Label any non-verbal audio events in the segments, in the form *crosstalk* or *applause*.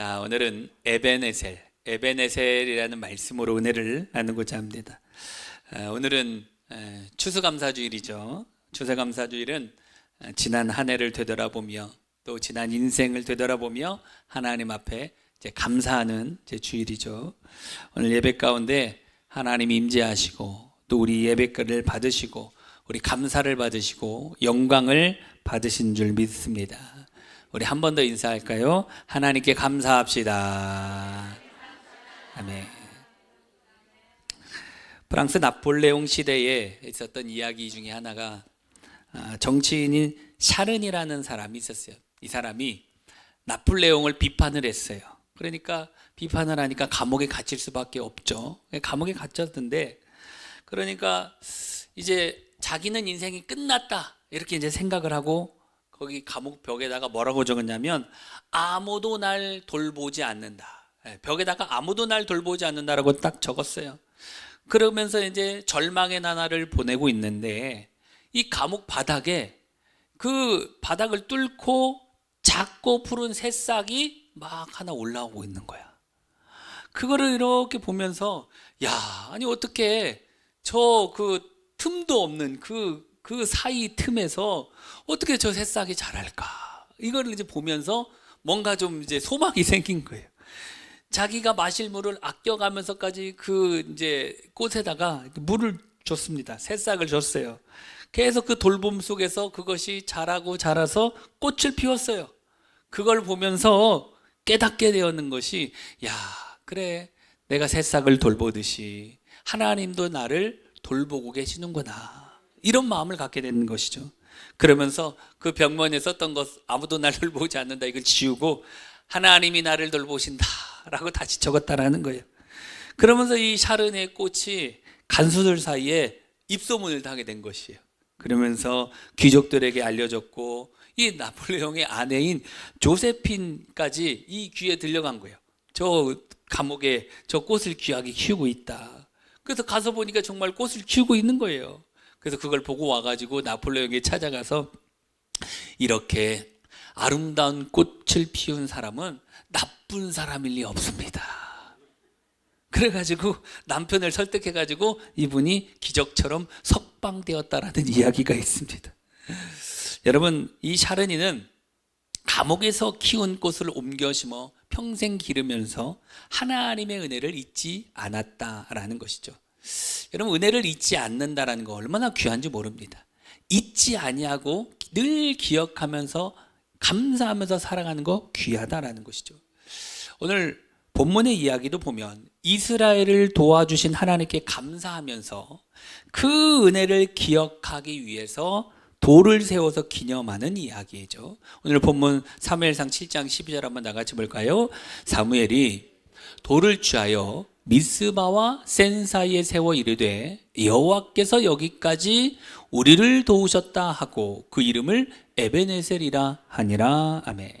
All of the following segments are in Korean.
자, 오늘은 에베네셀, 에베네셀이라는 말씀으로 은혜를 나누고자 합니다. 아, 오늘은 에, 추수감사주일이죠. 추수감사주일은 아, 지난 한 해를 되돌아보며 또 지난 인생을 되돌아보며 하나님 앞에 감사하는 제 주일이죠. 오늘 예배 가운데 하나님 임재하시고 또 우리 예배를 받으시고 우리 감사를 받으시고 영광을 받으신 줄 믿습니다. 우리 한 번 더 인사할까요? 하나님께 감사합시다. 아멘. 프랑스 나폴레옹 시대에 있었던 이야기 중에 하나가 아, 정치인인 샤른이라는 사람이 있었어요. 이 사람이 나폴레옹을 비판을 했어요. 그러니까 비판을 하니까 감옥에 갇힐 수밖에 없죠. 감옥에 갇혔는데 그러니까 이제 자기는 인생이 끝났다 이렇게 이제 생각을 하고 거기 감옥 벽에다가 뭐라고 적었냐면 아무도 날 돌보지 않는다. 예, 벽에다가 아무도 날 돌보지 않는다라고 딱 적었어요. 그러면서 이제 절망의 나날을 보내고 있는데 이 감옥 바닥에 그 바닥을 뚫고 작고 푸른 새싹이 막 하나 올라오고 있는 거야. 그거를 이렇게 보면서 야, 아니 어떻게 저 그 틈도 없는 그, 그 사이 틈에서 어떻게 저 새싹이 자랄까? 이거를 이제 보면서 뭔가 좀 이제 소망이 *laughs* 생긴 거예요. 자기가 마실 물을 아껴가면서까지 그 이제 꽃에다가 물을 줬습니다. 새싹을 줬어요. 계속 그 돌봄 속에서 그것이 자라고 자라서 꽃을 피웠어요. 그걸 보면서 깨닫게 되었는 것이 야, 그래. 내가 새싹을 돌보듯이 하나님도 나를 돌보고 계시는구나. 이런 마음을 갖게 되는 것이죠. 그러면서 그 병원에 썼던 것 아무도 나를 *laughs* 돌보지 않는다 이걸 지우고 하나님이 나를 돌보신다라고 다시 적었다라는 거예요. 그러면서 이 샤른의 꽃이 간수들 사이에 입소문을 당하게 된 것이에요. 그러면서 귀족들에게 알려졌고 이 나폴레옹의 아내인 조세핀까지 이 귀에 들려간 거예요. 저 감옥에 저 꽃을 귀하게 키우고 있다. 그래서 가서 보니까 정말 꽃을 키우고 있는 거예요. 그래서 그걸 보고 와가지고 나폴레옹에 찾아가서 이렇게 아름다운 꽃을 피운 사람은 나쁜 사람일 리 없습니다. 그래가지고 남편을 설득해가지고 이분이 기적처럼 석방되었다라는 이야기가 있습니다. 여러분, 이 샤르니는 감옥에서 키운 꽃을 옮겨 심어 평생 기르면서 하나님의 은혜를 잊지 않았다라는 것이죠. 여러분 은혜를 잊지 않는다라는 거 얼마나 귀한지 모릅니다. 잊지 아니하고 늘 기억하면서 감사하면서 살아가는 거 귀하다라는 것이죠. 오늘 본문의 이야기도 보면 이스라엘을 도와주신 하나님께 감사하면서 그 은혜를 기억하기 위해서 돌을 세워서 기념하는 이야기죠. 오늘 본문 사무엘상 7장 12절 한번 나같이 볼까요? 사무엘이 돌을 취하여 미스바와 센 사이에 세워 이르되 여호와께서 여기까지 우리를 도우셨다 하고 그 이름을 에베네셀이라 하니라 아멘.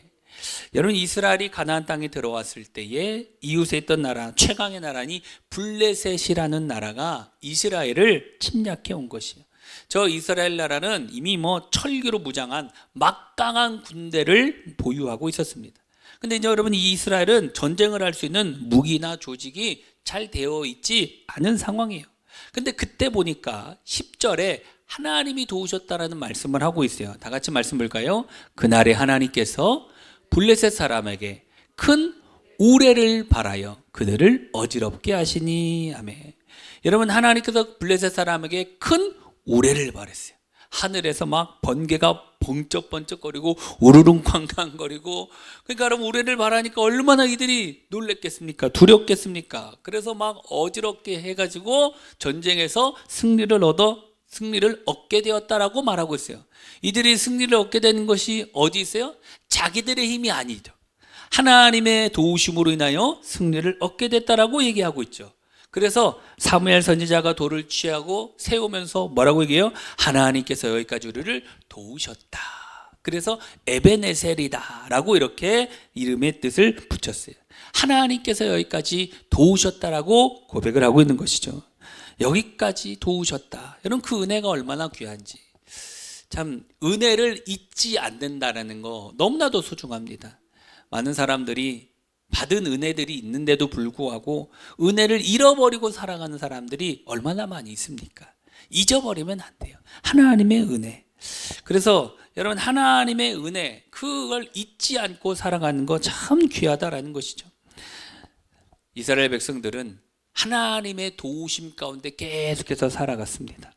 여러분 이스라엘이 가나안 땅에 들어왔을 때에 이웃에 있던 나라 최강의 나라니 블레셋이라는 나라가 이스라엘을 침략해 온 것이에요. 저 이스라엘 나라는 이미 뭐 철기로 무장한 막강한 군대를 보유하고 있었습니다. 근데 이제 여러분 이 이스라엘은 전쟁을 할 수 있는 무기나 조직이 잘 되어 있지 않은 상황이에요. 근데 그때 보니까 10절에 하나님이 도우셨다라는 말씀을 하고 있어요. 다 같이 말씀 볼까요? 그날에 하나님께서 블레셋 사람에게 큰 우레를 바라여 그들을 어지럽게 하시니 아멘. 여러분 하나님께서 블레셋 사람에게 큰 우레를 바랬어요. 하늘에서 막 번개가 번쩍번쩍거리고 우르릉쾅쾅거리고 그러니까 여러분 우레를 바라니까 얼마나 이들이 놀랬겠습니까? 두렵겠습니까? 그래서 막 어지럽게 해가지고 전쟁에서 승리를 얻어 승리를 얻게 되었다라고 말하고 있어요. 이들이 승리를 얻게 되는 것이 어디 있어요? 자기들의 힘이 아니죠. 하나님의 도우심으로 인하여 승리를 얻게 됐다라고 얘기하고 있죠. 그래서 사무엘 선지자가 돌을 취하고 세우면서 뭐라고 얘기해요? 하나님께서 여기까지 우리를 도우셨다. 그래서 에베네셀이다라고 이렇게 이름의 뜻을 붙였어요. 하나님께서 여기까지 도우셨다라고 고백을 하고 있는 것이죠. 여기까지 도우셨다. 여러분 그 은혜가 얼마나 귀한지. 참 은혜를 잊지 않는다라는 거 너무나도 소중합니다. 많은 사람들이 받은 은혜들이 있는데도 불구하고 은혜를 잃어버리고 살아가는 사람들이 얼마나 많이 있습니까? 잊어버리면 안 돼요. 하나님의 은혜. 그래서 여러분 하나님의 은혜 그걸 잊지 않고 살아가는 거 참 귀하다라는 것이죠. 이스라엘 백성들은 하나님의 도우심 가운데 계속해서 살아갔습니다.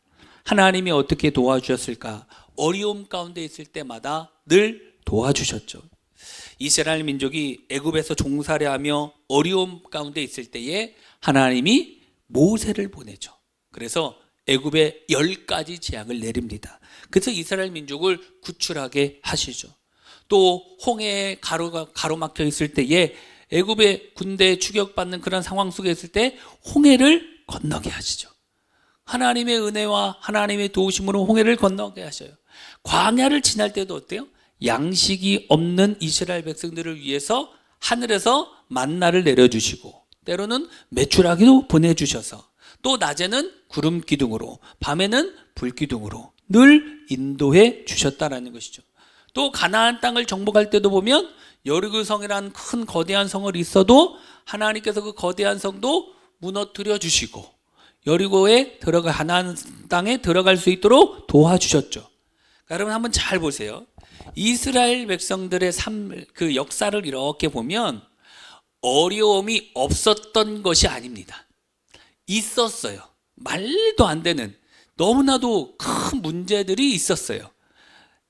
하나님이 어떻게 도와주셨을까? 어려움 가운데 있을 때마다 늘 도와주셨죠. 이스라엘 민족이 애굽에서 종살이 하며 어려움 가운데 있을 때에 하나님이 모세를 보내죠. 그래서 애굽에 열 가지 재앙을 내립니다. 그래서 이스라엘 민족을 구출하게 하시죠. 또 홍해에 가로가 가로막혀 있을 때에 애굽의 군대 추격받는 그런 상황 속에 있을 때 홍해를 건너게 하시죠. 하나님의 은혜와 하나님의 도우심으로 홍해를 건너게 하셔요. 광야를 지날 때도 어때요? 양식이 없는 이스라엘 백성들을 위해서 하늘에서 만나를 내려주시고 때로는 메추라기도 보내주셔서 또 낮에는 구름 기둥으로 밤에는 불 기둥으로 늘 인도해 주셨다라는 것이죠. 또 가나안 땅을 정복할 때도 보면 여리고 성이라는 큰 거대한 성을 있어도 하나님께서 그 거대한 성도 무너뜨려 주시고 여리고에 들어가 가나안 땅에 들어갈 수 있도록 도와주셨죠. 그러니까 여러분 한번 잘 보세요. 이스라엘 백성들의 삶, 그 역사를 이렇게 보면 어려움이 없었던 것이 아닙니다. 있었어요. 말도 안 되는 너무나도 큰 문제들이 있었어요.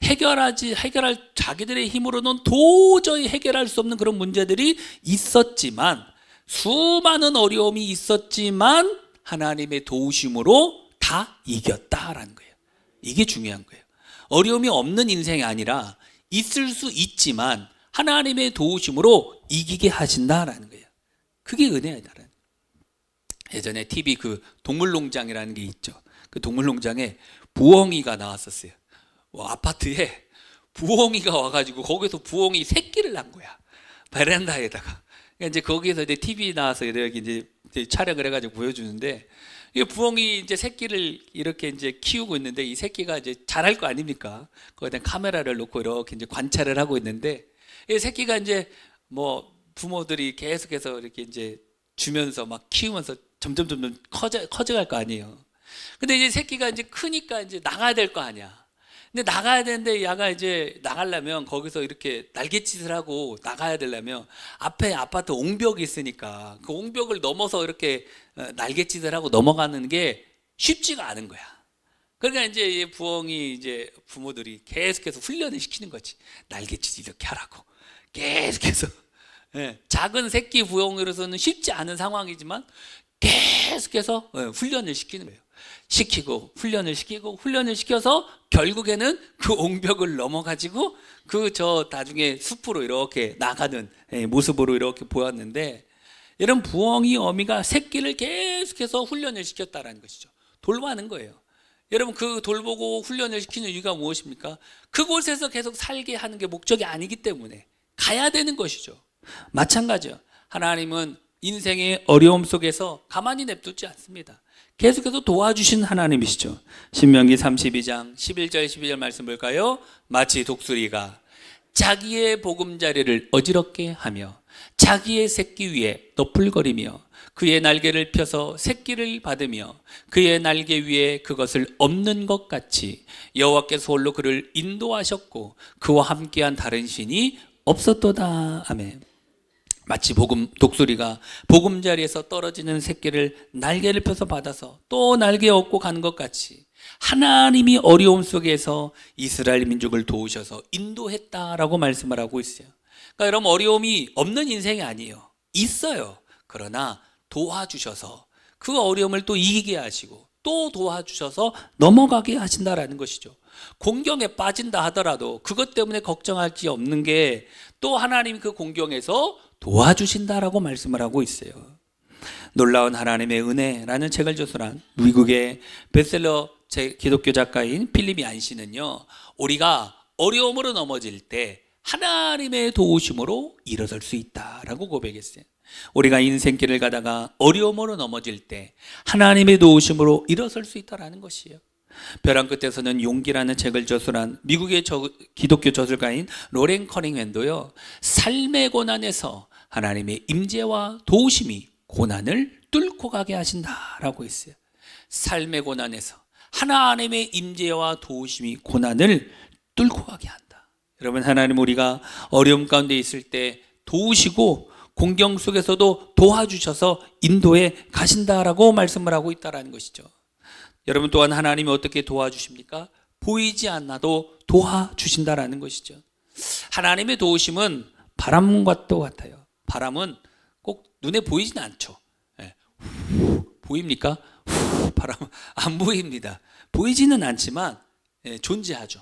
해결하지 해결할 자기들의 힘으로는 도저히 해결할 수 없는 그런 문제들이 있었지만 수많은 어려움이 있었지만 하나님의 도우심으로 다 이겼다라는 거예요. 이게 중요한 거예요. 어려움이 없는 인생이 아니라 있을 수 있지만 하나님의 도우심으로 이기게 하신다라는 거예요. 그게 은혜다라는. 예전에 TV 그 동물농장이라는 게 있죠. 그 동물농장에 부엉이가 나왔었어요. 뭐 아파트에 부엉이가 와가지고 거기서 부엉이 새끼를 낳은 거야. 베란다에다가. 그러니까 이제 거기서 이제 TV 나와서 여기 이제 촬영을 해가지고 보여주는데 이 부엉이 이제 새끼를 이렇게 이제 키우고 있는데 이 새끼가 이제 잘할 거 아닙니까? 거기다 카메라를 놓고 이렇게 이제 관찰을 하고 있는데 이 새끼가 이제 뭐 부모들이 계속해서 이렇게 이제 주면서 막 키우면서 점점 점점 커져 커져갈 거 아니에요. 근데 이제 새끼가 이제 크니까 이제 나가야 될 거 아니야. 근데 나가야 되는데 야가 이제 나가려면 거기서 이렇게 날갯짓을 하고 나가야 되려면 앞에 아파트 옹벽이 있으니까 그 옹벽을 넘어서 이렇게 어, 날갯짓을 하고 넘어가는 게 쉽지가 않은 거야. 그러니까 이제 이 부엉이 이제 부모들이 계속해서 훈련을 시키는 거지. 날갯짓 이렇게 하라고. 계속해서. 예, 작은 새끼 부엉이로서는 쉽지 않은 상황이지만 계속해서 예, 훈련을 시키는 거예요. 시키고 훈련을 시키고 훈련을 시켜서 결국에는 그 옹벽을 넘어가지고 그 저 나중에 숲으로 이렇게 나가는 예, 모습으로 이렇게 보였는데 이런 부엉이 어미가 새끼를 계속해서 훈련을 시켰다라는 것이죠. 돌보는 거예요. 여러분 그 돌보고 훈련을 시키는 이유가 무엇입니까? 그곳에서 계속 살게 하는 게 목적이 아니기 때문에 가야 되는 것이죠. 마찬가지요. 하나님은 인생의 어려움 속에서 가만히 냅두지 않습니다. 계속해서 도와주신 하나님이시죠. 신명기 32장 11절 12절 말씀 볼까요? 마치 독수리가 자기의 보금자리를 어지럽게 하며 자기의 새끼 위에 너풀거리며 그의 날개를 펴서 새끼를 받으며 그의 날개 위에 그것을 없는 것 같이 여호와께서 홀로 그를 인도하셨고 그와 함께한 다른 신이 없었도다. 아멘. 마치 복음 독수리가 보금자리에서 떨어지는 새끼를 날개를 펴서 받아서 또 날개 얻고 가는 것 같이 하나님이 어려움 속에서 이스라엘 민족을 도우셔서 인도했다라고 말씀을 하고 있어요. 그러니까 여러분 어려움이 없는 인생이 아니에요. 있어요. 그러나 도와주셔서 그 어려움을 또 이기게 하시고 또 도와주셔서 넘어가게 하신다라는 것이죠. 공경에 빠진다 하더라도 그것 때문에 걱정할 게 없는 게 또 하나님 그 공경에서 도와주신다라고 말씀을 하고 있어요. 놀라운 하나님의 은혜라는 책을 저술한 미국의 베셀러 기독교 작가인 필립이 안 씨는요, 우리가 어려움으로 넘어질 때 하나님의 도우심으로 일어설 수 있다라고 고백했어요. 우리가 인생길을 가다가 어려움으로 넘어질 때 하나님의 도우심으로 일어설 수 있다라는 것이에요. 벼랑 끝에서는 용기라는 책을 저술한 미국의 저, 기독교 저술가인 로렌 커닝맨도요. 삶의 고난에서 하나님의 임재와 도우심이 고난을 뚫고 가게 하신다라고 했어요. 삶의 고난에서 하나님의 임재와 도우심이 고난을 뚫고 가게 한다. 여러분 하나님 우리가 어려움 가운데 있을 때 도우시고 공경 속에서도 도와주셔서 인도에 가신다라고 말씀을 하고 있다라는 것이죠. 여러분 또한 하나님이 어떻게 도와주십니까? 보이지 않아도 도와주신다라는 것이죠. 하나님의 도우심은 바람과 또 같아요. 바람은 꼭 눈에 보이진 않죠. 예. 후, 보입니까? *laughs* 후, 바람 안 보입니다. 보이지는 않지만 예, 존재하죠.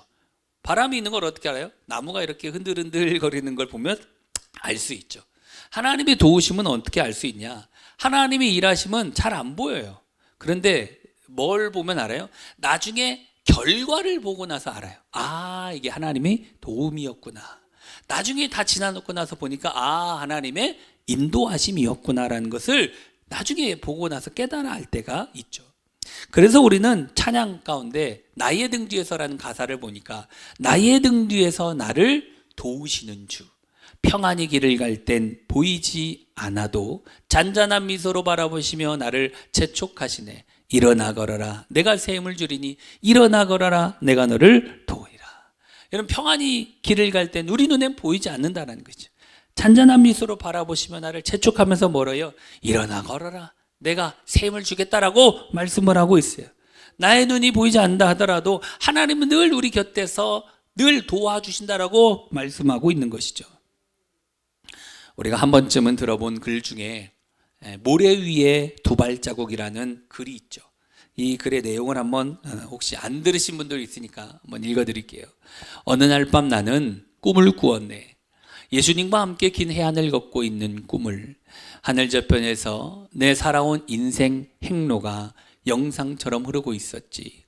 바람이 있는 걸 어떻게 알아요? 나무가 이렇게 흔들흔들 거리는 걸 보면 알 수 있죠. 하나님의 도우심은 어떻게 알 수 있냐? 하나님의 일하심은 잘 안 보여요. 그런데 뭘 보면 알아요? 나중에 결과를 보고 나서 알아요. 아, 이게 하나님의 도움이었구나. 나중에 다 지나놓고 나서 보니까 아, 하나님의 인도하심이었구나라는 것을 나중에 보고 나서 깨달아 알 때가 있죠. 그래서 우리는 찬양 가운데 나의 등 뒤에서라는 가사를 보니까 나의 등 뒤에서 나를 도우시는 주. 평안히 길을 갈 땐 보이지 않아도 잔잔한 미소로 바라보시며 나를 재촉하시네. 일어나 걸어라. 내가 새 힘을 주리니 일어나 걸어라. 내가 너를 도우 여러분 평안히 길을 갈땐 우리 눈엔 보이지 않는다는 거죠. 잔잔한 미소로 바라보시며 나를 재촉하면서 멀어요. 일어나 걸어라. 내가 새 힘을 주겠다라고 말씀을 하고 있어요. 나의 눈이 보이지 않는다 하더라도 하나님은 늘 우리 곁에서 늘 도와주신다라고 말씀하고 있는 것이죠. 우리가 한 번쯤은 들어본 글 중에 에, 모래 위에 두 발자국이라는 글이 있죠. 이 글의 내용을 한번 어, 혹시 안 들으신 분들 있으니까 한번 읽어드릴게요. 어느 날 밤 나는 꿈을 꾸었네. 예수님과 함께 긴 해안을 걷고 있는 꿈을 하늘 저편에서 내 살아온 인생 행로가 영상처럼 흐르고 있었지.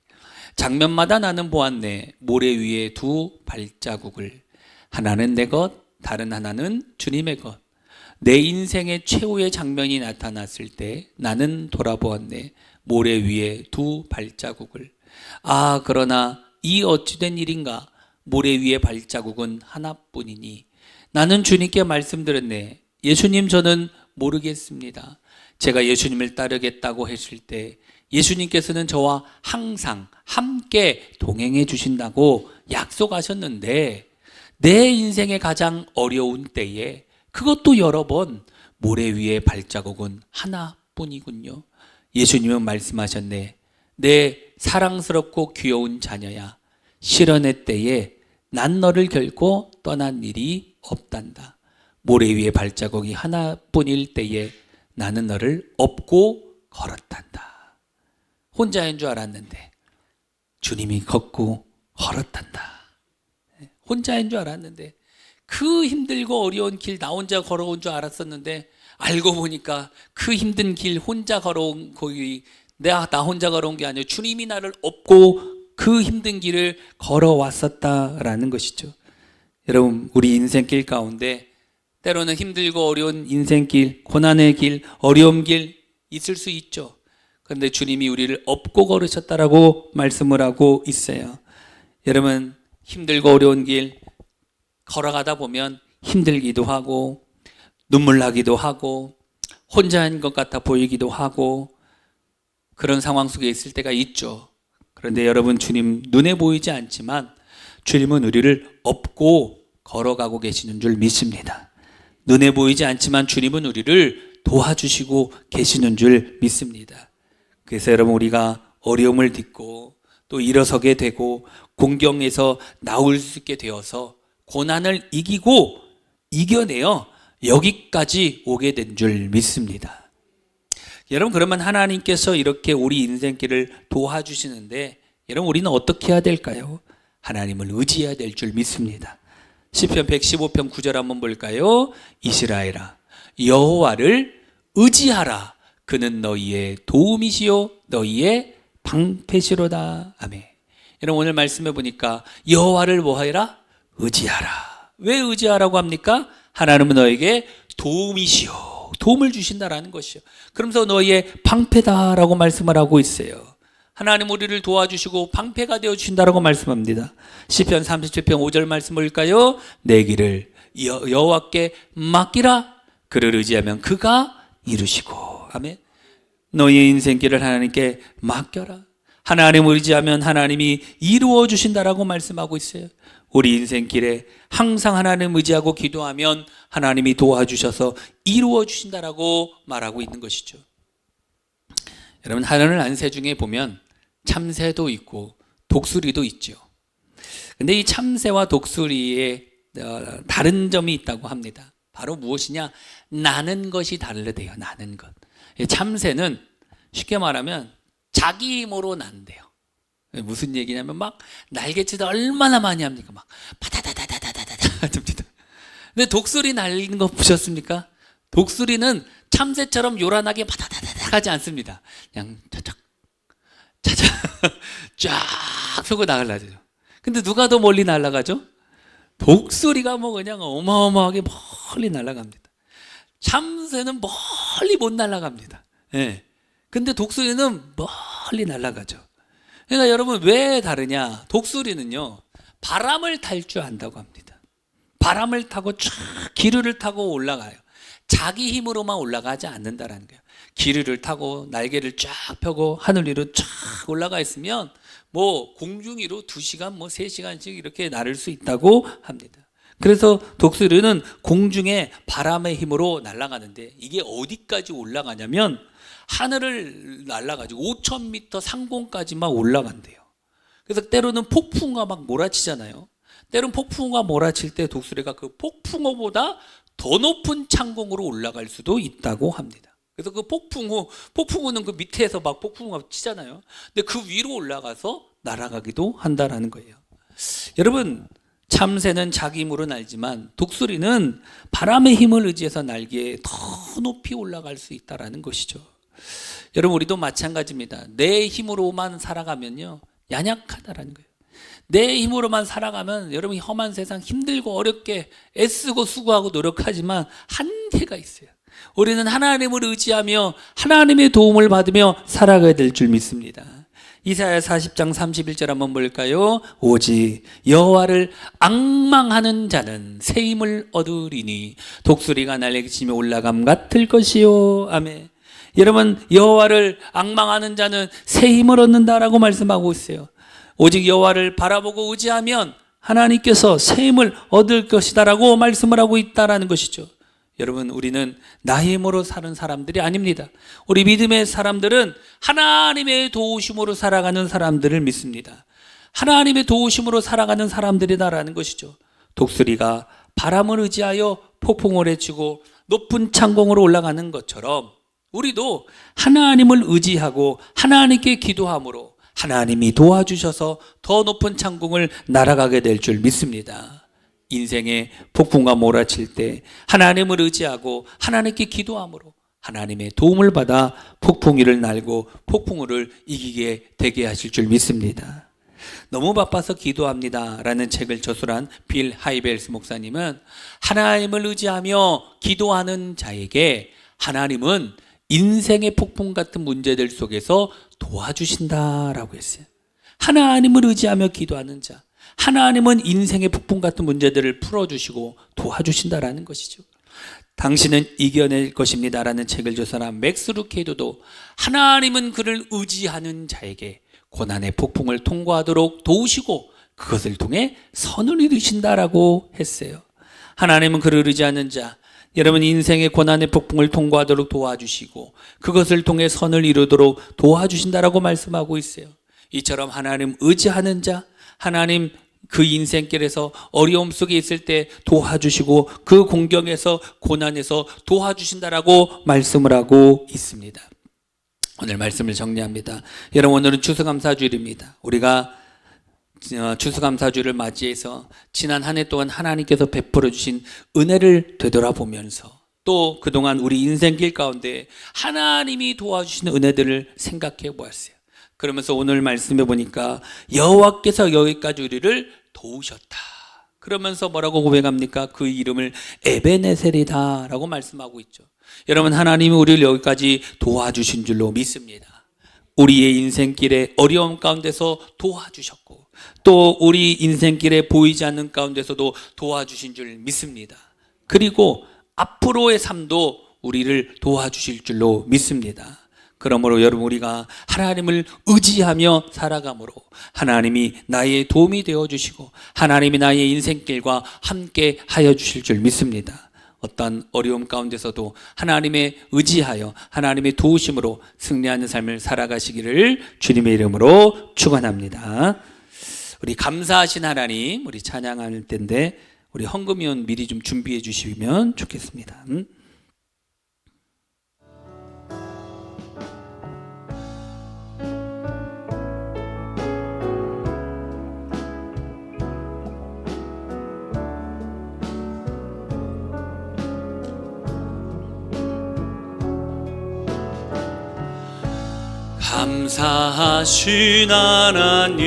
장면마다 나는 보았네. 모래 위에 두 발자국을 하나는 내 것, 다른 하나는 주님의 것. 내 인생의 최후의 장면이 나타났을 때 나는 돌아보았네. 모래 위에 두 발자국을. 아, 그러나 이 어찌된 일인가? 모래 위에 발자국은 하나뿐이니. 나는 주님께 말씀드렸네. 예수님, 저는 모르겠습니다. 제가 예수님을 따르겠다고 했을 때 예수님께서는 저와 항상 함께 동행해 주신다고 약속하셨는데 내 인생의 가장 어려운 때에 그것도 여러 번 모래 위에 발자국은 하나뿐이군요. 예수님은 말씀하셨네. 내 사랑스럽고 귀여운 자녀야. 실현의 때에 난 너를 결코 떠난 일이 없단다. 모래 위에 발자국이 하나뿐일 때에 나는 너를 업고 걸었단다. 혼자인 줄 알았는데 주님이 걷고 걸었단다. 혼자인 줄 알았는데 그 힘들고 어려운 길 나 혼자 걸어온 줄 알았었는데 알고 보니까 그 힘든 길 혼자 걸어온 거기 내가 나 혼자 걸어온 게 아니라 주님이 나를 업고 그 힘든 길을 걸어왔었다라는 것이죠. 여러분 우리 인생길 가운데 때로는 힘들고 어려운 인생길, 고난의 길, 어려움 길 있을 수 있죠. 그런데 주님이 우리를 업고 걸으셨다라고 말씀을 하고 있어요. 여러분 힘들고 어려운 길 걸어가다 보면 힘들기도 하고 눈물 나기도 하고 혼자인 것 같아 보이기도 하고 그런 상황 속에 있을 때가 있죠. 그런데 여러분 주님 눈에 보이지 않지만 주님은 우리를 업고 걸어가고 계시는 줄 믿습니다. 눈에 보이지 않지만 주님은 우리를 도와주시고 계시는 줄 믿습니다. 그래서 여러분 우리가 어려움을 딛고 또 일어서게 되고 공경에서 나올 수 있게 되어서 고난을 이기고 이겨내어 여기까지 오게 된 줄 믿습니다. 여러분 그러면 하나님께서 이렇게 우리 인생길을 도와주시는데 여러분 우리는 어떻게 해야 될까요? 하나님을 의지해야 될 줄 믿습니다. 시편 115편 9절 한번 볼까요? 이스라엘아 여호와를 의지하라 그는 너희의 도움이시요 너희의 방패시로다. 아멘. 여러분 오늘 말씀해 보니까 여호와를 뭐하라? 의지하라. 왜 의지하라고 합니까? 하나님은 너에게 도움이시요. 도움을 주신다라는 것이요. 그러면서 너희의 방패다라고 말씀을 하고 있어요. 하나님 우리를 도와주시고 방패가 되어 주신다라고 말씀합니다. 시편 37편 5절 말씀 볼까요? 내 길을 여, 여호와께 맡기라. 그를 의지하면 그가 이루시고 아멘. 너의 인생길을 하나님께 맡겨라. 하나님을 의지하면 하나님이 이루어 주신다라고 말씀하고 있어요. 우리 인생길에 항상 하나님 의지하고 기도하면 하나님이 도와주셔서 이루어 주신다라고 말하고 있는 것이죠. 여러분 하늘 안새 중에 보면 참새도 있고 독수리도 있죠. 근데 이 참새와 독수리의 어, 다른 점이 있다고 합니다. 바로 무엇이냐? 나는 것이 다르대요. 나는 것. 이 참새는 쉽게 말하면 자기 힘으로 난대요. 무슨 얘기냐면 막 날개치다 얼마나 많이 합니까? 막 바다다다다다다다 됩니다. *laughs* 근데 독수리 날리는 거 보셨습니까? 독수리는 참새처럼 요란하게 바다다다다 하지 않습니다. 그냥 차착 차착 *laughs* 쫙 펴고 나가려죠. 근데 누가 더 멀리 날아가죠? 독수리가 뭐 그냥 어마어마하게 멀리 날아갑니다. 참새는 멀리 못 날아갑니다. 예. 근데 독수리는 멀리 날아가죠. 그러니까 여러분 왜 다르냐? 독수리는요 바람을 탈 줄 안다고 합니다. 바람을 타고 쫙 기류를 타고 올라가요. 자기 힘으로만 올라가지 않는다라는 거예요. 기류를 타고 날개를 쫙 펴고 하늘 위로 쫙 올라가 있으면 뭐 공중 위로 2시간 뭐 3시간씩 이렇게 나를 수 있다고 합니다. 그래서 독수리는 공중에 바람의 힘으로 날아가는데 이게 어디까지 올라가냐면 하늘을 날아가지고 5,000m 상공까지만 올라간대요. 그래서 때로는 폭풍우가 막 몰아치잖아요. 때로는 폭풍우가 몰아칠 때 독수리가 그 폭풍우보다 더 높은 창공으로 올라갈 수도 있다고 합니다. 그래서 그 폭풍우, 폭풍우는 그 밑에서 막 폭풍우가 치잖아요. 근데 그 위로 올라가서 날아가기도 한다라는 거예요. 여러분, 참새는 자기 힘으로 날지만 독수리는 바람의 힘을 의지해서 날기에 더 높이 올라갈 수 있다라는 것이죠. 여러분 우리도 마찬가지입니다. 내 힘으로만 살아가면요 연약하다라는 거예요. 내 힘으로만 살아가면 여러분 험한 세상 힘들고 어렵게 애쓰고 수고하고 노력하지만 한계가 있어요. 우리는 하나님을 의지하며 하나님의 도움을 받으며 살아가야 될 줄 믿습니다. 이사야 40장 31절 한번 볼까요? 오직 여호와를 악망하는 자는 새 힘을 얻으리니 독수리가 날개치며 올라감 같을 것이요. 아멘. 여러분 여호와를 악망하는 자는 새 힘을 얻는다라고 말씀하고 있어요. 오직 여호와를 바라보고 의지하면 하나님께서 새 힘을 얻을 것이다라고 말씀을 하고 있다라는 것이죠. 여러분 우리는 나의 힘으로 사는 사람들이 아닙니다. 우리 믿음의 사람들은 하나님의 도우심으로 살아가는 사람들을 믿습니다. 하나님의 도우심으로 살아가는 사람들이다라는 것이죠. 독수리가 바람을 의지하여 폭풍을 헤치고 높은 창공으로 올라가는 것처럼 우리도 하나님을 의지하고 하나님께 기도함으로 하나님이 도와주셔서 더 높은 창공을 날아가게 될 줄 믿습니다. 인생의 폭풍과 몰아칠 때 하나님을 의지하고 하나님께 기도함으로 하나님의 도움을 받아 폭풍이를 날고 폭풍우를 이기게 되게 하실 줄 믿습니다. 너무 바빠서 기도합니다. 라는 책을 저술한 빌 하이벨스 목사님은 하나님을 의지하며 기도하는 자에게 하나님은 인생의 폭풍 같은 문제들 속에서 도와주신다라고 했어요. 하나님을 의지하며 기도하는 자. 하나님은 인생의 폭풍 같은 문제들을 풀어주시고 도와주신다라는 것이죠. 당신은 이겨낼 것입니다라는 책을 조사한 맥스 루케이도도 하나님은 그를 의지하는 자에게 고난의 폭풍을 통과하도록 도우시고 그것을 통해 선을 이루신다라고 했어요. 하나님은 그를 의지하는 자, 여러분 인생의 고난의 폭풍을 통과하도록 도와주시고 그것을 통해 선을 이루도록 도와주신다라고 말씀하고 있어요. 이처럼 하나님 의지하는 자, 하나님 그 인생길에서 어려움 속에 있을 때 도와주시고 그 공경에서 고난에서 도와주신다라고 말씀을 하고 있습니다. 오늘 말씀을 정리합니다. 여러분 오늘은 추수감사주일입니다. 우리가 어, 추수감사주를 맞이해서 지난 한 해 동안 하나님께서 베풀어 주신 은혜를 되돌아보면서 또 그동안 우리 인생길 가운데 하나님이 도와주신 은혜들을 생각해 보았어요. 그러면서 오늘 말씀해 보니까 여호와께서 여기까지 우리를 도우셨다. 그러면서 뭐라고 고백합니까? 그 이름을 에베네셀이다라고 말씀하고 있죠. 여러분 하나님이 우리를 여기까지 도와주신 줄로 믿습니다. 우리의 인생길에 어려움 가운데서 도와주셨고 또 우리 인생길에 보이지 않는 가운데서도 도와주신 줄 믿습니다. 그리고 앞으로의 삶도 우리를 도와주실 줄로 믿습니다. 그러므로 여러분 우리가 하나님을 의지하며 살아감으로 하나님이 나의 도움이 되어 주시고 하나님이 나의 인생길과 함께 하여 주실 줄 믿습니다. 어떤 어려움 가운데서도 하나님의 의지하여 하나님의 도우심으로 승리하는 삶을 살아가시기를 주님의 이름으로 축원합니다. 우리 감사하신 하나님 우리 찬양할 때인데 우리 헌금위원 미리 좀 준비해 주시면 좋겠습니다. 감사하신 하나님.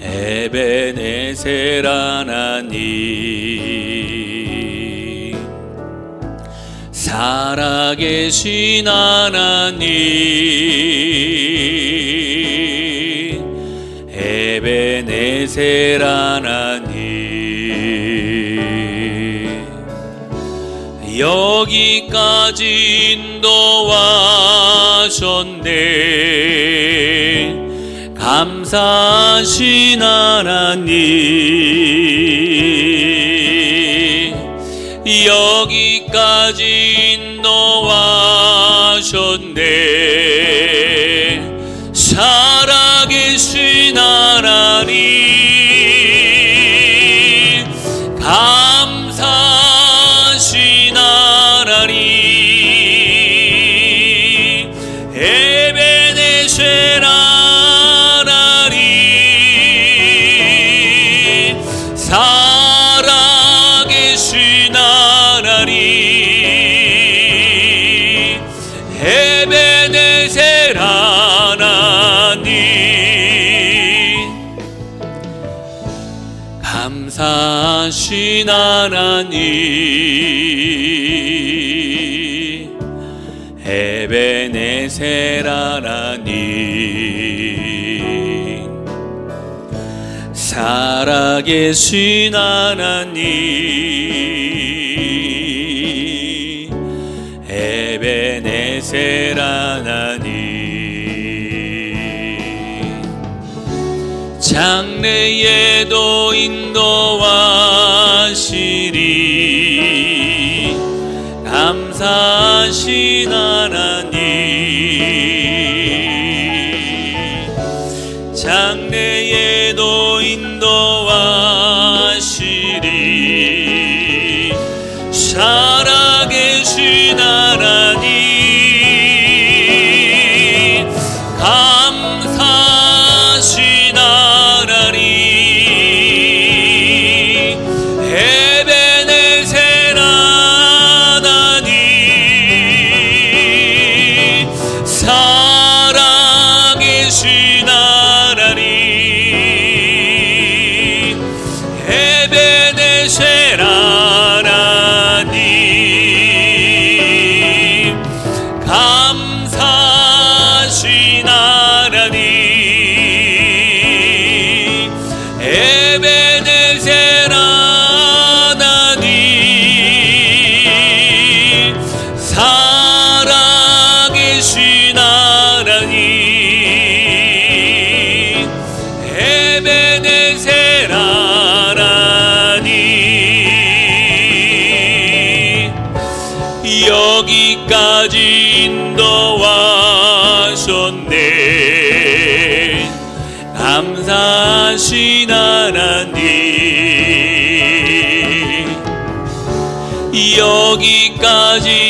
에베네셀 하나님. 살아계신 하나님. 에베네셀 하나님 여기까지 인도하셨네. 감사하신 하나님. 여기까지 인도하셨네 하신 하나님. 에베네셀 하나님. 살아계신 하나님. 에베네셀 하나님. 장래에도 인도하 감사하신 하나님 여기까지